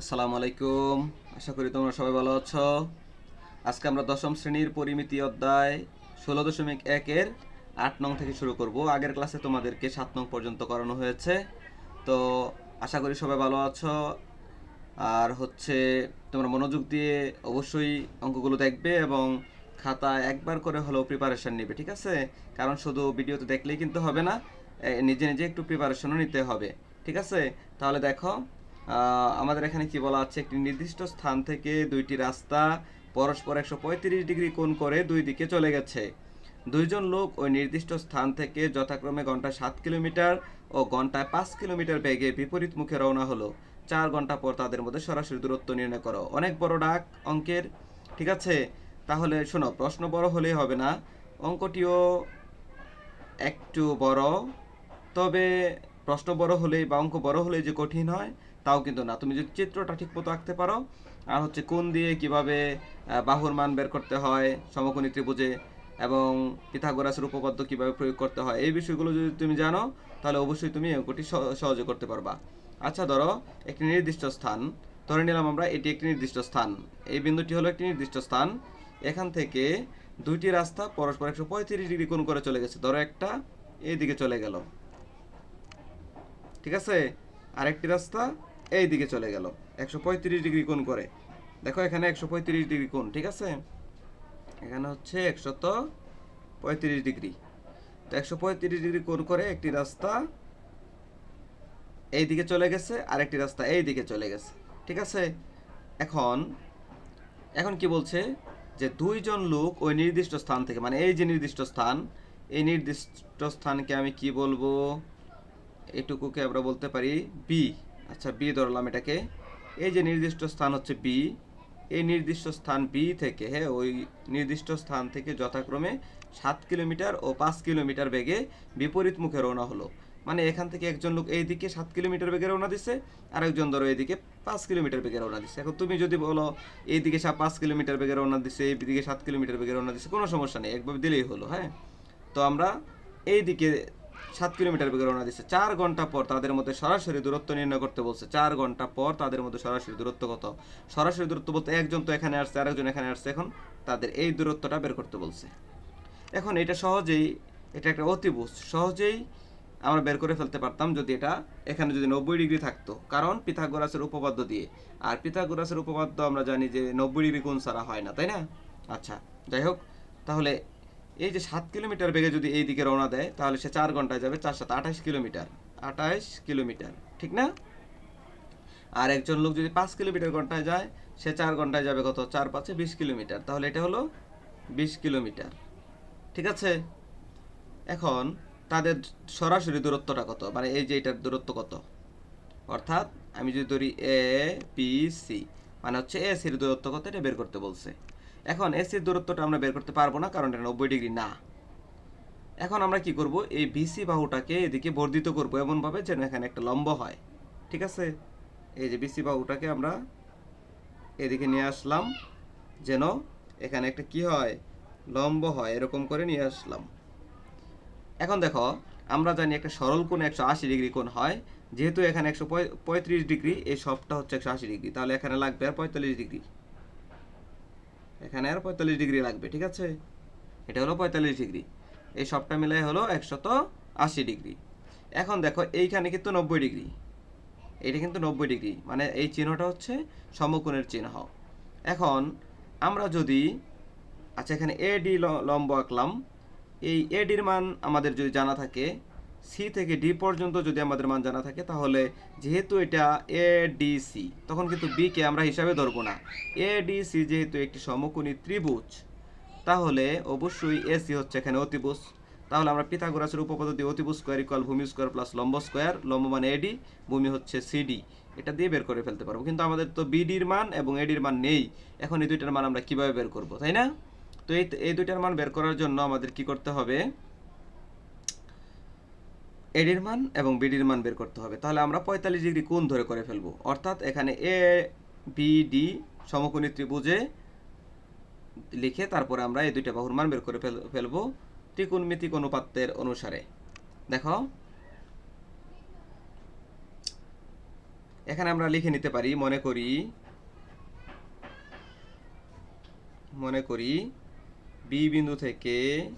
আসসালামু আলাইকুম। আশা করি তোমরা সবাই ভালো আছো। আজকে আমরা দশম শ্রেণির পরিমিতি অধ্যায় ষোলো দশমিক একের আট নং থেকে শুরু করব। আগের ক্লাসে তোমাদেরকে সাত নং পর্যন্ত করানো হয়েছে। তো আশা করি সবাই ভালো আছো। আর হচ্ছে তোমরা মনোযোগ দিয়ে অবশ্যই অঙ্কগুলো দেখবে এবং খাতা একবার করে হলেও প্রিপারেশন নেবে, ঠিক আছে? কারণ শুধু ভিডিওতে দেখলেই কিন্তু হবে না নিজে নিজে একটু প্রিপারেশনও নিতে হবে, ঠিক আছে? তাহলে দেখো আমাদের এখানে কি বলা আছে? একটি নির্দিষ্ট স্থান থেকে দুইটি রাস্তা পরস্পর একশো পঁয়ত্রিশ ডিগ্রি কোণ করে দুই দিকে চলে গেছে। দুইজন লোক ওই নির্দিষ্ট স্থান থেকে যথাক্রমে ঘন্টায় সাত কিলোমিটার ও ঘন্টায় পাঁচ কিলোমিটার বেগে বিপরীত মুখে রওনা হলো। চার ঘণ্টা পর তাদের মধ্যে সরাসরি দূরত্ব নির্ণয় করো। অনেক বড় ডাক, অঙ্কের। ঠিক আছে? তাহলে শোনো, প্রশ্ন বড় হলেই হবে না। অঙ্কটিও একটু বড়। তবে প্রশ্ন বড় হলেই বা অঙ্ক বড় হলেই যে কঠিন হয় তাও কিন্তু না। তুমি যদি চিত্রটা ঠিক মতো আঁকতে পারো, আর হচ্ছে কোন দিয়ে কীভাবে বাহুর মান বের করতে হয়, সমকোণী ত্রিভুজে এবং পিথাগোরাসের উপপাদ্য কীভাবে প্রয়োগ করতে হয়, এই বিষয়গুলো যদি তুমি জানো, তাহলে অবশ্যই তুমি অঙ্কটি সহজে করতে পারবা। আচ্ছা ধরো একটি নির্দিষ্ট স্থান, ধরে নিলাম আমরা এটি একটি নির্দিষ্ট স্থান। এই বিন্দুটি হলো একটি নির্দিষ্ট স্থান। এখান থেকে দুইটি রাস্তা পরস্পর একশো পঁয়ত্রিশ ডিগ্রি কোণ করে চলে গেছে। ধরো একটা এই দিকে চলে গেল। ঠিক আছে? আরেকটি রাস্তা এই দিকে চলে গেল। একশো পঁয়ত্রিশ ডিগ্রি কোণ করে। দেখো এখানে একশো পঁয়ত্রিশ ডিগ্রি কোণ, ঠিক আছে? এখানে হচ্ছে একশত পঁয়ত্রিশ ডিগ্রি। তো একশো পঁয়ত্রিশ ডিগ্রি কোণ করে একটি রাস্তা এই দিকে চলে গেছে, আরেকটি রাস্তা এই দিকে চলে গেছে, ঠিক আছে? এখন এখন কি বলছে? যে দুইজন লোক ওই নির্দিষ্ট স্থান থেকে মানে এই যে নির্দিষ্ট স্থান, এই নির্দিষ্ট স্থানকে আমি কি বলব? এটুকুকে আমরা বলতে পারি বি আচ্ছা বি ধরলাম এটাকে। এই যে নির্দিষ্ট স্থান হচ্ছে বি এই নির্দিষ্ট স্থান বি থেকে হ্যাঁ ওই নির্দিষ্ট স্থান থেকে যথাক্রমে সাত কিলোমিটার ও পাঁচ কিলোমিটার বেগে বিপরীত মুখে রওনা হলো। মানে এখান থেকে একজন লোক এইদিকে সাত কিলোমিটার বেগে রওনা দিচ্ছে আর একজন ধরো এইদিকে পাঁচ কিলোমিটার বেগে রওনা দিচ্ছে এখন তুমি যদি বলো, এইদিকে সা- পাঁচ কিলোমিটার বেগে রওনা দিচ্ছে এইদিকে সাত কিলোমিটার বেগে রওনা দিচ্ছে কোনো সমস্যা নেই, একভাবে দিলেই হলো হ্যাঁ? তো আমরা এই দিকে সাত কিলোমিটার বেগে রওনা দিচ্ছে। চার ঘণ্টা পর তাদের মধ্যে সরাসরি দূরত্ব নির্ণয় করতে বলছে। চার ঘণ্টা পর তাদের মধ্যে সরাসরি দূরত্ব কত? সরাসরি দূরত্ব বলতে একজন তো এখানে আসছে, আরেকজন এখানে আসছে। এখন তাদের এই দূরত্বটা বের করতে বলছে। এখন এটা সহজেই, এটা একটা অতিবুজ। সহজেই আমরা বের করে ফেলতে পারতাম যদি এটা এখানে যদি নব্বই ডিগ্রি থাকতো। কারণ পিথাগোরাসের উপপাদ্য দিয়ে। আর পিথাগোরাসের উপপাদ্য আমরা জানি যে নব্বই ডিগ্রি কোণ ছাড়া হয় না, তাই না? আচ্ছা যাই হোক, তাহলে এই যে সাত কিলোমিটার বেগে যদি এই দিকে রওনা দেয়, তাহলে সে চার ঘন্টায় যাবে চার সাথে আঠাশ কিলোমিটার। আঠাশ কিলোমিটার, ঠিক না? আর একজন লোক যদি পাঁচ কিলোমিটার ঘন্টায় যায়, সে চার ঘন্টায় যাবে কত? চার পাঁচে বিশ কিলোমিটার। তাহলে এটা হলো বিশ কিলোমিটার। ঠিক আছে? এখন তাদের সরাসরি দূরত্বটা কত? মানে এই যে এটার দূরত্ব কত? অর্থাৎ আমি যদি ধরি এ পি সি মানে হচ্ছে এ সির দূরত্ব কত? এটা বের করতে বলছে। এখন এ সির দূরত্বটা আমরা বের করতে পারব না, কারণ এটা নব্বই ডিগ্রি না। এখন আমরা কি করব? এই বিসি বাহুটাকে এদিকে বর্ধিত করব এমনভাবে যেন এখানে একটা লম্ব হয়। ঠিক আছে? এই যে বিসি বাহুটাকে আমরা এদিকে নিয়ে আসলাম, যেন এখানে একটা কি হয়? লম্ব হয়, এরকম করে নিয়ে আসলাম। এখন দেখো, আমরা জানি একটা সরল কোণ একশো আশি ডিগ্রি কোণ হয়। যেহেতু এখানে একশো পঁয়ত্রিশ ডিগ্রি, এই সবটা হচ্ছে একশো আশি ডিগ্রি। তাহলে এখানে লাগবে আর পঁয়তাল্লিশ ডিগ্রি। এখানে আর পঁয়তাল্লিশ ডিগ্রি লাগবে, ঠিক আছে? এটা হলো পঁয়তাল্লিশ ডিগ্রি। এই সবটা মিলাই হলো একশত আশি ডিগ্রি। এখন দেখো, এইখানে কিন্তু নব্বই ডিগ্রি। এটা কিন্তু নব্বই ডিগ্রি। মানে এই চিহ্নটা হচ্ছে সমকোণের চিহ্ন। এখন আমরা যদি আচ্ছা এখানে এডি লম্ব আঁকলাম। এই এডির মান আমাদের যদি জানা থাকে সি থেকে ডি পর্যন্ত যদি আমাদের মান জানা থাকে, তাহলে যেহেতু এটা এ ডি সি তখন কিন্তু বি কে আমরা হিসাবে ধরবো না। এ ডি সি যেহেতু একটি সমকোণী ত্রিভুজ, তাহলে অবশ্যই এসি হচ্ছে এখানে অতিভুজ। তাহলে আমরা পিথাগোরাসের উপপাদ্য দিয়ে অতিভুজ স্কোয়ার ইকুয়াল ভূমি স্কোয়ার প্লাস লম্ব স্কোয়ার লম্ব মানে এডি ভূমি হচ্ছে সিডি এটা দিয়ে বের করে ফেলতে পারব। কিন্তু আমাদের তো বিডির মান এবং এডির মান নেই। এখন এই দুইটার মান আমরা কীভাবে বের করব, তাই না? তো এই দুইটার মান বের করার জন্য আমাদের কি করতে হবে? এডির মান এবং বিডির মান বের করতে হবে। তাহলে আমরা পঁয়তাল্লিশ ডিগ্রি কোণ ধরে করে ফেলব। অর্থাৎ এখানে এ বিডি সমকোণী ত্রিভুজে লিখে তারপরে আমরা এই দুইটা বাহুর মান বের করে ফেল- ফেলব ত্রিকোণমিতিক অনুপাতের অনুসারে। দেখো। এখানে আমরা লিখে নিতে পারি, মনে করি মনে করি বি বিন্দু থেকে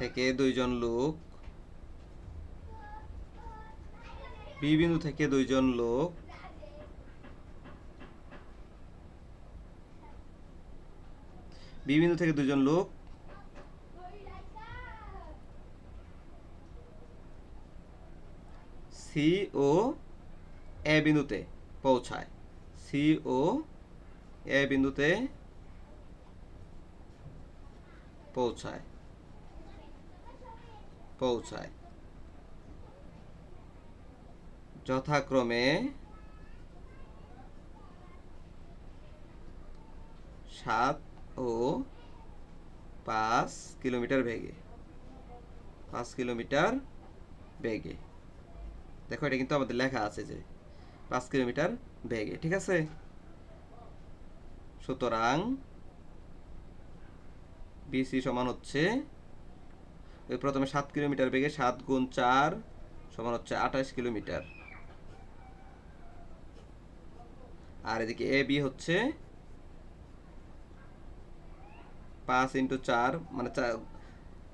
থেকে দুইজন লোক, বি বিন্দু থেকে দুইজন লোক, বি বিন্দু থেকে দুজন লোক, সি ও এ বিন্দুতে পৌঁছায়। সি ও এ বিন্দুতে পৌঁছায়। পৌঁছায়। যথাক্রমে সাত ও পাঁচ কিলোমিটার বেগে। পাঁচ কিলোমিটার বেগে। দেখো, এটা কিন্তু আমাদের লেখা আছে যে পাঁচ কিলোমিটার বেগে, ঠিক আছে? সুতরাং বিসি সমান হচ্ছে প্রথমে সাত কিলোমিটার বেগে সাত গুণ চার সমান হচ্ছে আঠাশ কিলোমিটার। আর এদিকে এ বি হচ্ছে পাঁচ ইন্টু চার মানে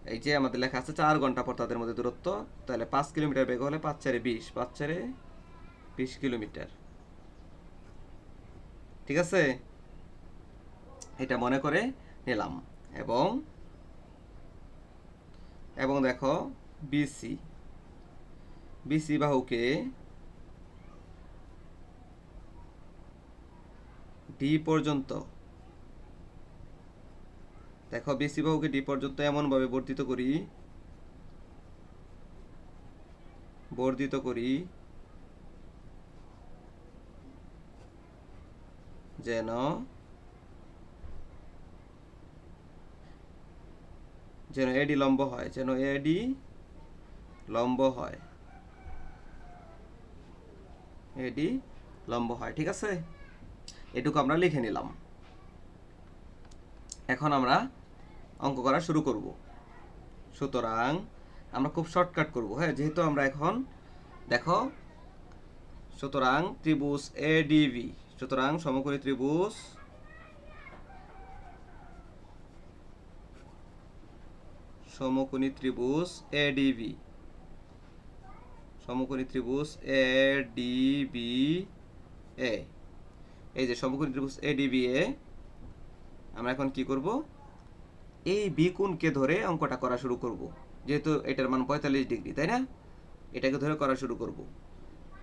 এই যে আমাদের লেখা আছে চার ঘণ্টা পর তাদের মধ্যে দূরত্ব, তাহলে পাঁচ কিলোমিটার বেগ হলে পাঁচ চারে বিশ, পাঁচ চারে বিশ কিলোমিটার। ঠিক আছে? এটা মনে করে নিলাম। এবং এবং দেখো বিসি বিসি বাহুকে ডি পর্যন্ত। দেখো বিসি বাহুকে ডি পর্যন্ত এমনভাবে বর্ধিত করি। বর্ধিত করি যেন যেন এডি লম্ব হয়, যেন এডি লম্ব হয়। এডি লম্ব হয়, ঠিক আছে? এটুকু আমরা লিখে নিলাম। এখন আমরা অঙ্ক করা শুরু করব। সুতরাং আমরা খুব শর্টকাট করব হ্যাঁ? যেহেতু আমরা এখন, দেখো, সুতরাং ত্রিভুজ এডিভি সুতরাং সমকোণী ত্রিভুজ সমকোণী ত্রিভুজ এডিভি সমকোণী ত্রিভুজ এডিবি এ এই যে সমকোণী ত্রিভুজ এডিবি এ আমরা এখন কি করব? এই বি কোণকে ধরে অঙ্কটা করা শুরু করব। যেহেতু এটার মান পঁয়তাল্লিশ ডিগ্রি, তাই না? এটাকে ধরে করা শুরু করব।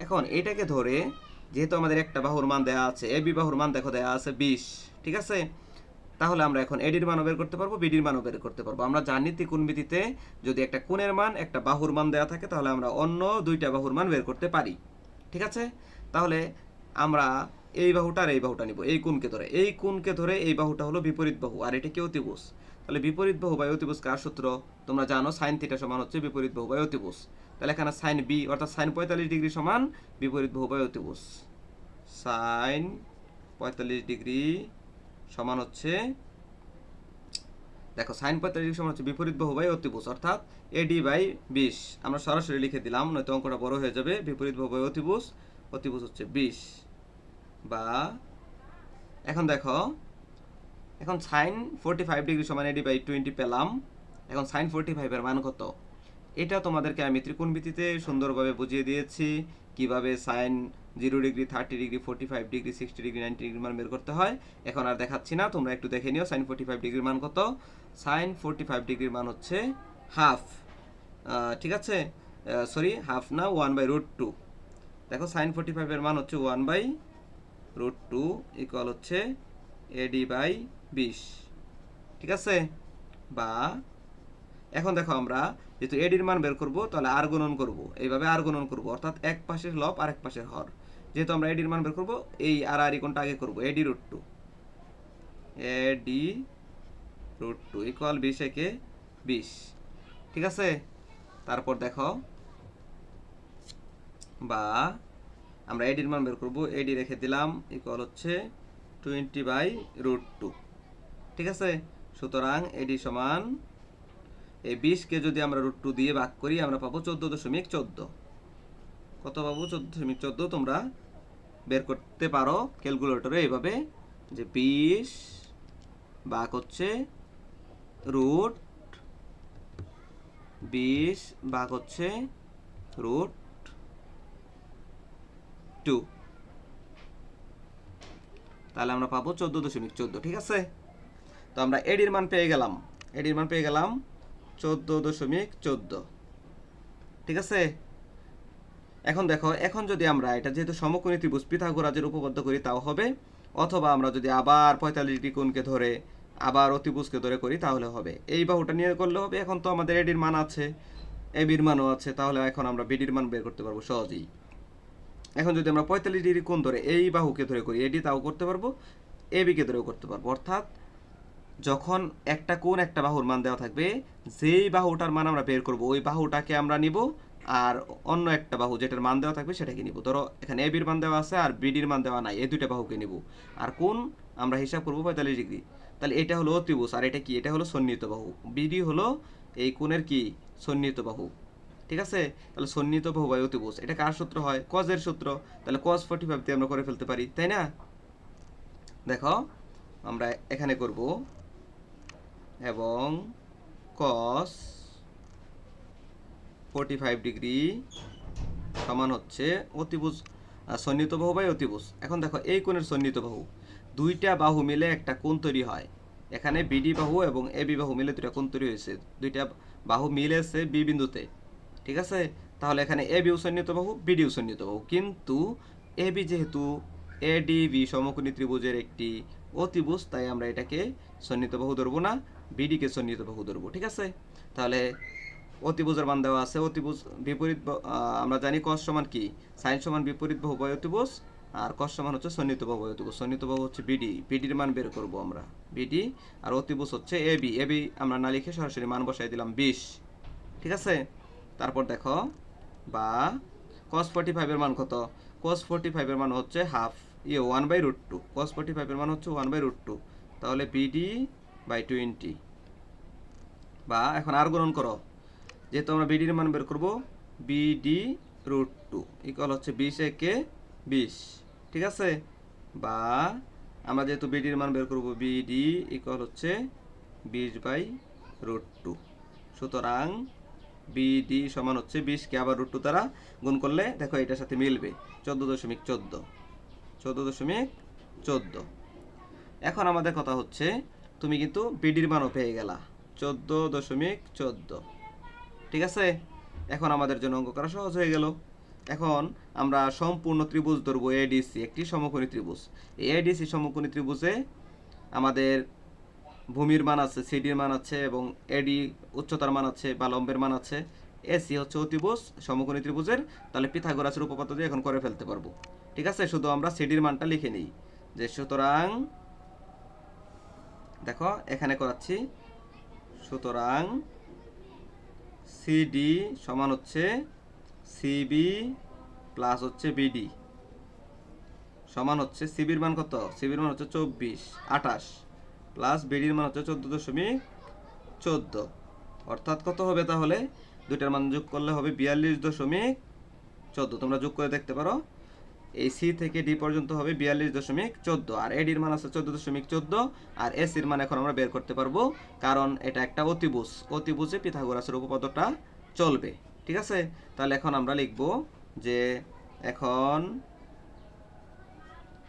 এখন এটাকে ধরে, যেহেতু আমাদের একটা বাহুর মান দেওয়া আছে এ বি বাহুর মান দেখো দেওয়া আছে বিশ, ঠিক আছে? তাহলে আমরা এখন এডির মানও বের করতে পারব বিডির মানও বের করতে পারব। আমরা জানি ত্রিকোণমিতিতে যদি একটা কোণের মান, একটা বাহুর মান দেওয়া থাকে, তাহলে আমরা অন্য দুইটা বাহুর মান বের করতে পারি। ঠিক আছে? তাহলে আমরা এই বাহুটা আর এই বাহুটা নিব, এই কোণকে ধরে। এই কোণকে ধরে এই বাহুটা হলো বিপরীত বাহু, আর এটা কি অতিভুজ? তাহলে বিপরীত বাহু বা অতিভুজ কার সূত্র? তোমরা জানো সাইন থিটা সমান হচ্ছে বিপরীত বাহু বা অতিভুজ। তাহলে এখানে সাইন বি অর্থাৎ সাইন পঁয়তাল্লিশ ডিগ্রি সমান বিপরীত বাহু বা অতিভুজ। সাইন পঁয়তাল্লিশ ডিগ্রি সমান হচ্ছে, দেখো সাইন পঁয়তাল্লিশ ডিগ্রি সমান হচ্ছে বিপরীত বাহু বাই অতিভুজ, অর্থাৎ এডি বাই বিশ। আমরা সরাসরি লিখে দিলাম, নয়তো অঙ্কটা বড় হয়ে যাবে। বিপরীত বাহু বাই অতিভুজ অতিভুজ হচ্ছে বিশ বা, এখন দেখো, এখন সাইন ফোরটি ফাইভ ডিগ্রি সমান এডি বাই টোয়েন্টি পেলাম। এখন সাইন ফোরটি ফাইভের মান কত? এটা তোমাদেরকে আমি ত্রিকোণমিতিতে সুন্দরভাবে বুঝিয়ে দিয়েছি, কীভাবে sine zero degree, thirty degree, forty five degree, sixty degree, ninety ডিগ্রির মান বের করতে হয়। এখন আর দেখাচ্ছি না, তোমরা একটু দেখে নিও, সাইন ফোর্টি ফাইভ ডিগ্রির মান কত? সাইন ফোর্টি ফাইভ ডিগ্রির মান হচ্ছে হাফ। ঠিক আছে? সরি, হাফ না, ওয়ান বাই রুট টু। দেখো, সাইন ফোর্টি ফাইভের মান হচ্ছে one by root two equal হচ্ছে এডি বাই বিশ। ঠিক আছে? বা, এখন দেখো আমরা, যেহেতু এডির মান বের করব, তাহলে আর গুণন করব। এইভাবে আর গুণন করব, অর্থাৎ এক পাশের লব আর এক পাশের হর। যেহেতু আমরা এডির মান বের করব, এই আর আর কোনটা আগে করব AD root two AD root two equal বিশ একে বিশ। ঠিক আছে? তারপর দেখো, বা আমরা এডির মান বের করব এডি রেখে দিলাম ইকুয়াল হচ্ছে টোয়েন্টি বাই রুট টু ঠিক আছে? সুতরাং এডি সমান এই বিশকে যদি আমরা রুট টু দিয়ে ভাগ করি, আমরা পাবো চোদ্দ দশমিক চোদ্দ। কত পাবো? চোদ্দ দশমিক চোদ্দ, তোমরা বের করতে পারো ক্যালকুলেটরে এইভাবে যে বিশ ভাগ হচ্ছে রুট বিশ ভাগ হচ্ছে রুট টু। তাহলে আমরা পাবো চোদ্দ দশমিক চোদ্দ, ঠিক আছে? তো আমরা এডির মান পেয়ে গেলাম। এডির মান পেয়ে গেলাম চোদ্দ দশমিক চোদ্দ, ঠিক আছে? এখন দেখো, এখন যদি আমরা এটা যেহেতু সমকোণী ত্রিভুজ পিথাগোরাজের উপপাদ্য করি, তাও হবে। অথবা আমরা যদি আবার পঁয়তাল্লিশ ডিগ্রি কোণকে ধরে, আবার অতিভুজকে ধরে করি, তাহলে হবে। এই বাহুটা নিয়ে করলে হবে। এখন তো আমাদের এডির মান আছে। এবির মানও আছে। তাহলে এখন আমরা বিডির মান বের করতে পারব সহজেই। এখন যদি আমরা পঁয়তাল্লিশ ডিগ্রি কোণ ধরে এই বাহুকে ধরে করি এডি তাও করতে পারব এ এবিকে ধরেও করতে পারব। অর্থাৎ যখন একটা কোণ একটা বাহুর মান দেওয়া থাকবে, যেই বাহুটার মান আমরা বের করব, ওই বাহুটাকে আমরা নিব আর অন্য একটা বাহু যেটার মান দেওয়া থাকবে সেটাকে নিব। ধরো এখানে এ বির মান দেওয়া আছে আর বিডির মান দেওয়া নাই, এই দুইটা বাহুকে নিব। আর কোন আমরা হিসাব করব পঁয়তাল্লিশ ডিগ্রি। তাহলে এটা হলো অতিভুজ, আর এটা কি? এটা হলো সন্নিহিত বাহু। বিডি হলো এই কোণের কি? সন্নিহিত বাহু। ঠিক আছে? তাহলে সন্নিহিত বাহু বা অতিভুজ। এটা কার সূত্র হয়? কজের সূত্র। তাহলে কজ ফোর্টি ফাইভ দিয়ে আমরা করে ফেলতে পারি, তাই না? দেখো, আমরা এখানে করব। এবং কস ফোর্টি ফাইভ ডিগ্রি সমান হচ্ছে অতিভুজ সন্নিহিত বাহু বাই অতিভুজ। এখন দেখো, এই কোণের সন্নিহিত বাহু, দুইটা বাহু মিলে একটা কোণ তৈরি হয়। এখানে বিডি বাহু এবং এ বি বাহু মিলে দুইটা কোণ তৈরি হয়েছে। দুইটা বাহু মিলেছে বি বিন্দুতে। ঠিক আছে? তাহলে এখানে এ বিউ সন্নিহিত বাহু বিডিও সন্নিহিত বাহু। কিন্তু এ বি যেহেতু এ ডি বি সমকোণী ত্রিভুজের একটি অতিভুজ, তাই আমরা এটাকে সন্নিহিত বাহু ধরবো না বিডিকে সন্নিহিত বাহু ধরবো। ঠিক আছে? তাহলে অতিভুজের মান দেওয়া আছে। অতিভুজ বিপরীত আমরা জানি কস সমান কি? সাইন সমান বিপরীত বাহু বাই অতিভুজ আর কস সমান হচ্ছে সন্নিহিত বাহু বাই অতিভুজ। সন্নিহিত বাহু হচ্ছে বিডি বিডির মান বের করব আমরা। বিডি আর অতিভুজ হচ্ছে এ বি এ বি আমরা না লিখে সরাসরি মান বসাই দিলাম বিশ। ঠিক আছে? তারপর দেখো, বা কস ফোর্টি ফাইভের মান কত? কস ফোর্টি ফাইভের মান হচ্ছে হাফ ইয়ে one by root two cos forty ফাইভের মান হচ্ছে ওয়ান বাই রুট টু তাহলে বিডি বাই টোয়েন্টি বা এখন আর গ্রহণ করো। যেহেতু আমরা বিডির মান বের করব বিডি রুট টু ইকুয়াল হচ্ছে বিশ একে বিশ, ঠিক আছে? বা আমরা যেহেতু বিডির মান বের করব বিডি ইকুয়াল হচ্ছে বিশ বাই রুট টু সুতরাং বিডি সমান হচ্ছে বিশকে আবার রুট টু দ্বারা গুণ করলে দেখো এটার সাথে মিলবে চোদ্দ দশমিক চোদ্দ চোদ্দ দশমিক চোদ্দ। এখন আমাদের কথা হচ্ছে, তুমি কিন্তু বিডির মানও পেয়ে গেলা, চোদ্দ দশমিক চোদ্দ। ঠিক আছে? এখন আমাদের জন্য অঙ্ক করা সহজ হয়ে গেল। এখন আমরা সম্পূর্ণ ত্রিভুজ ধরবো এডিসি একটি সমকোণী ত্রিভুজ। এডিসি সমকোণী ত্রিভুজে আমাদের ভূমির মান আছে সিডির মান আছে এবং এডি উচ্চতার মান আছে বা লম্বের মান আছে। এসি হচ্ছে অতিভুজ, সমকোণী ত্রিভুজের। তাহলে পিথাগোরাসের উপপাদ্য দিয়ে এখন করে ফেলতে পারব। ঠিক আছে? শুধু আমরা সিডির মানটা লিখে নিই। যে সুতরাং, দেখো, এখানে করাচ্ছি। সুতরাং সিডি সমান হচ্ছে সিবি প্লাস হচ্ছে বিডি সমান হচ্ছে সিবির মান কত? সিবির মান হচ্ছে চব্বিশ, আঠাশ প্লাস বিডির মান হচ্ছে চোদ্দ দশমিক চোদ্দ। অর্থাৎ কত হবে তাহলে? দুইটার মান যোগ করলে হবে বিয়াল্লিশ দশমিক চোদ্দ। তোমরা যোগ করে দেখতে পারো। এই সি থেকে ডি পর্যন্ত হবে বিয়াল্লিশ দশমিক চোদ্দ, আর এডির মান আছে চোদ্দ দশমিক চোদ্দ, আর এসির মান এখন আমরা বের করতে পারব, কারণ এটা একটা অতিভুজ। অতিভুজে পিথাগোরাসের উপপাদ্যটা চলবে, ঠিক আছে? তাহলে এখন আমরা লিখব যে এখন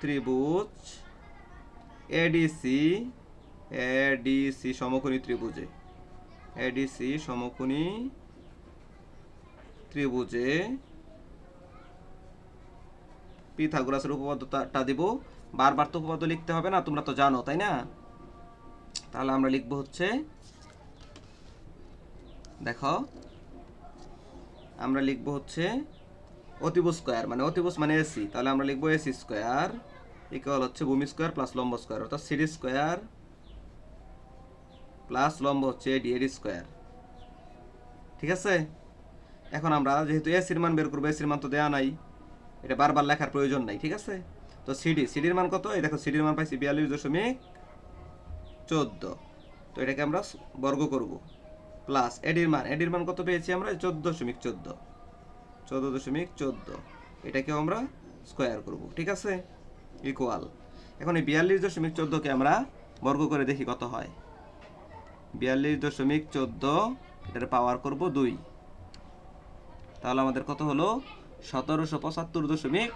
ত্রিভুজ এডিসি এডিসি সমকোণী ত্রিভুজে এডিসি সমকোণী ত্রিভুজে পিথাগোরাসের উপপাদ্যটা দিব। বারবার তো উপপাদ্য লিখতে হবে না, তোমরা তো জানো, তাই না? তাহলে আমরা লিখব হচ্ছে, দেখো, আমরা লিখব হচ্ছে অতিভুজ স্কোয়ার মানে অতিভুজ মানে এসি। তাহলে আমরা লিখব এসি স্কোয়ার ইকুয়াল হচ্ছে ভূমি স্কোয়ার প্লাস লম্ব স্কোয়ার, অর্থাৎ সিডি স্কোয়ার প্লাস লম্ব হচ্ছে এডি এডি স্কোয়ার। ঠিক আছে? এখন আমরা যেহেতু এসির মান বের করব, এসির মান তো দেওয়া নাই। এটা বারবার লেখার প্রয়োজন নাই, ঠিক আছে? তো সিডি সিডির মান কত? এই দেখো সিডির মান পাইছি বিয়াল্লিশ দশমিক চোদ্দ। তো এটাকে আমরা বর্গ করব। প্লাস এডির মান এডির মান কত পেয়েছি আমরা? চোদ্দ দশমিক চোদ্দ। চোদ্দ দশমিক চোদ্দ। এটাকেও আমরা স্কোয়ার করব, ঠিক আছে? ইকুয়াল এখন এই বিয়াল্লিশ দশমিক চোদ্দোকে আমরা বর্গ করে দেখি কত হয়। বিয়াল্লিশ দশমিক চোদ্দ, এটার পাওয়ার করব দুই। তাহলে আমাদের কত হলো? সতেরোশো পঁচাত্তর দশমিক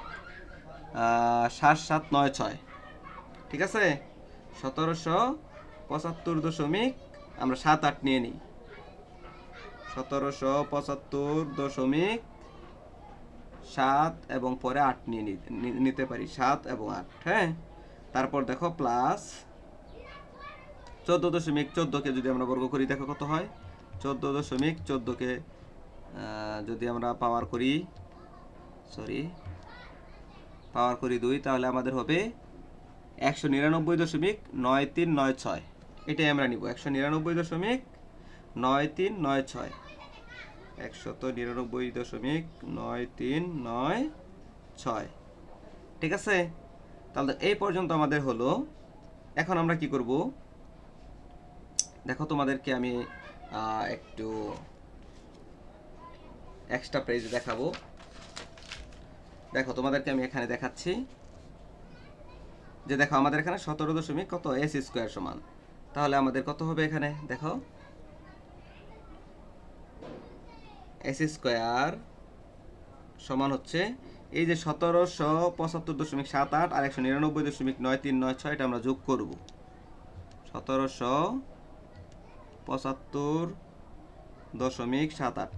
সাত সাত নয় ছয়। ঠিক আছে? সতেরোশো পঁচাত্তর দশমিক, আমরা সাত আট নিয়ে নিই। সতেরোশো পঁচাত্তর দশমিক, সাত এবং পরে আট নিয়ে নিতে পারি। সাত এবং আট হ্যাঁ? তারপর দেখো, প্লাস চোদ্দ দশমিক চোদ্দোকে যদি আমরা বর্গ করি, দেখো কত হয়? চোদ্দ দশমিক চোদ্দোকে যদি আমরা পাওয়ার করি সরি, পাওয়ার করি দুই, তাহলে আমাদের হবে একশো নিরানব্বই দশমিক নয় তিন নয় ছয়। এটাই আমরা নিব, একশো নিরানব্বই দশমিক নয় তিন নয় ছয়। একশত নিরানব্বই দশমিক নয় তিন নয় ছয়। ঠিক আছে? তাহলে এই পর্যন্ত আমাদের হলো। এখন আমরা কি করব? দেখো তোমাদেরকে আমি একটু এক্সট্রা পেজ দেখাবো। দেখো, তোমাদেরকে আমি এখানে দেখাচ্ছি। যে দেখো, আমাদের এখানে সতেরো দশমিক কত? এস স্কোয়ার সমান। তাহলে আমাদের কত হবে এখানে? দেখো। এস স্কোয়ার সমান হচ্ছে এই যে সতেরোশো পঁচাত্তর দশমিক সাত আট আর একশো নিরানব্বই দশমিক নয় তিন নয় ছয়, এটা আমরা যোগ করব। সতেরোশো পঁচাত্তর দশমিক সাত আট।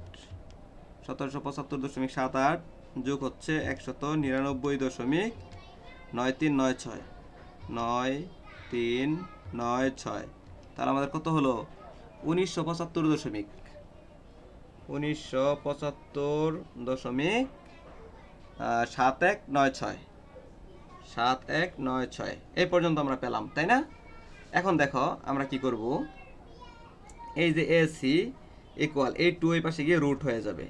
সতেরোশো পঁচাত্তর দশমিক সাত আট যোগ হচ্ছে একশত নিরানব্বই দশমিক নয় তিন নয় ছয়। নয় তিন নয় ছয়। তাহলে আমাদের কত হলো? উনিশশো পঁচাত্তর দশমিক। উনিশশো পঁচাত্তর দশমিক সাত এক নয় ছয়। সাত এক নয় ছয়। এই পর্যন্ত আমরা পেলাম, তাই না? এখন দেখো আমরা কি করব? এই যে এসি ইকুয়াল এই টু এই পাশে গিয়ে রুট হয়ে যাবে।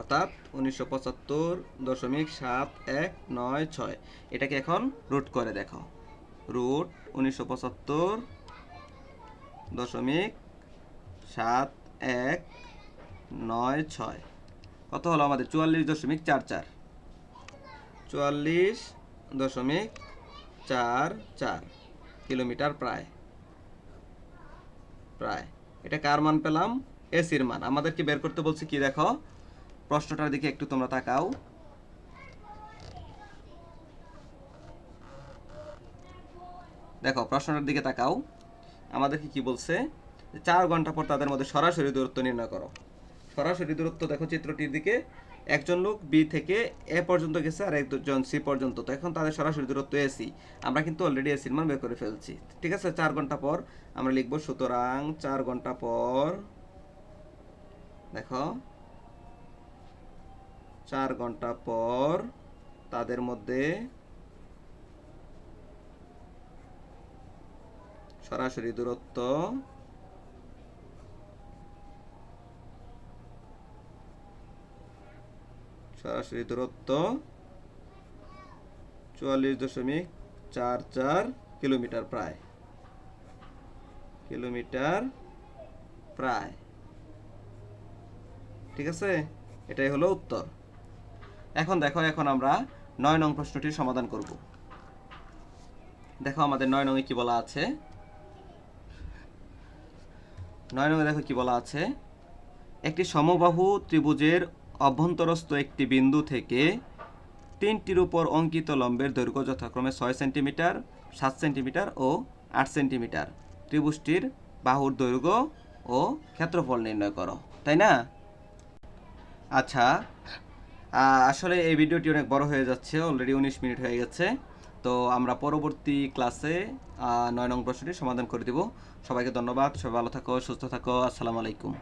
অর্থাৎ উনিশশো পঁচাত্তর দশমিক সাত এক নয় ছয়। এটাকে এখন রুট করে দেখো। রুট উনিশশো পঁচাত্তর দশমিক সাত এক নয় ছয়। কত হলো আমাদের? চুয়াল্লিশ দশমিক চার চার। চুয়াল্লিশ দশমিক চার চার কিলোমিটার প্রায়। প্রায়। এটা কার মান পেলাম? এসির মান। আমাদেরকে বের করতে বলছি কি দেখো? প্রশ্নটার দিকে একটু তোমরা তাকাও। দেখো, প্রশ্নটার দিকে তাকাও। আমাদেরকে কি বলছে? চার ঘণ্টা পর তাদের মধ্যে সরাসরি দূরত্ব নির্ণয় করো। সরাসরি দূরত্ব, দেখো চিত্রটির দিকে, একজন লোক বি থেকে এ পর্যন্ত গেছে আর একজন সি পর্যন্ত। তো এখন তাদের সরাসরি দূরত্ব এসি আমরা কিন্তু অলরেডি এসির মান বের করে ফেলছি। ঠিক আছে? চার ঘণ্টা পর আমরা লিখব, সুতরাং চার ঘণ্টা পর, দেখো চার ঘণ্টা পর তাদের মধ্যে সরাসরি দূরত্ব সরাসরি দূরত্ব চুয়াল্লিশ দশমিক চার চার কিলোমিটার প্রায়। কিলোমিটার প্রায়। ঠিক আছে? এটাই হলো উত্তর। এখন দেখো, এখন আমরা নয় নং প্রশ্নটির সমাধান করব। দেখো আমাদের নয় নঙে কি বলা আছে? নয় নঙে দেখো কি বলা আছে? একটি সমবাহু ত্রিভুজের অভ্যন্তরস্থ একটি বিন্দু থেকে তিনটির উপর অঙ্কিত লম্বের দৈর্ঘ্য যথাক্রমে ছয় সেন্টিমিটার, সাত সেন্টিমিটার ও আট সেন্টিমিটার। ত্রিভুজটির বাহুর দৈর্ঘ্য ও ক্ষেত্রফল নির্ণয় করো, তাই না? আচ্ছা আসলে এই ভিডিওটি অনেক বড় হয়ে যাচ্ছে অলরেডি উনিশ মিনিট হয়ে গেছে। তো আমরা পরবর্তী ক্লাসে নয় নং প্রশ্নটি সমাধান করে দিব। সবাইকে ধন্যবাদ, সবাই ভালো থাকো, সুস্থ থাকো, আসসালামু আলাইকুম।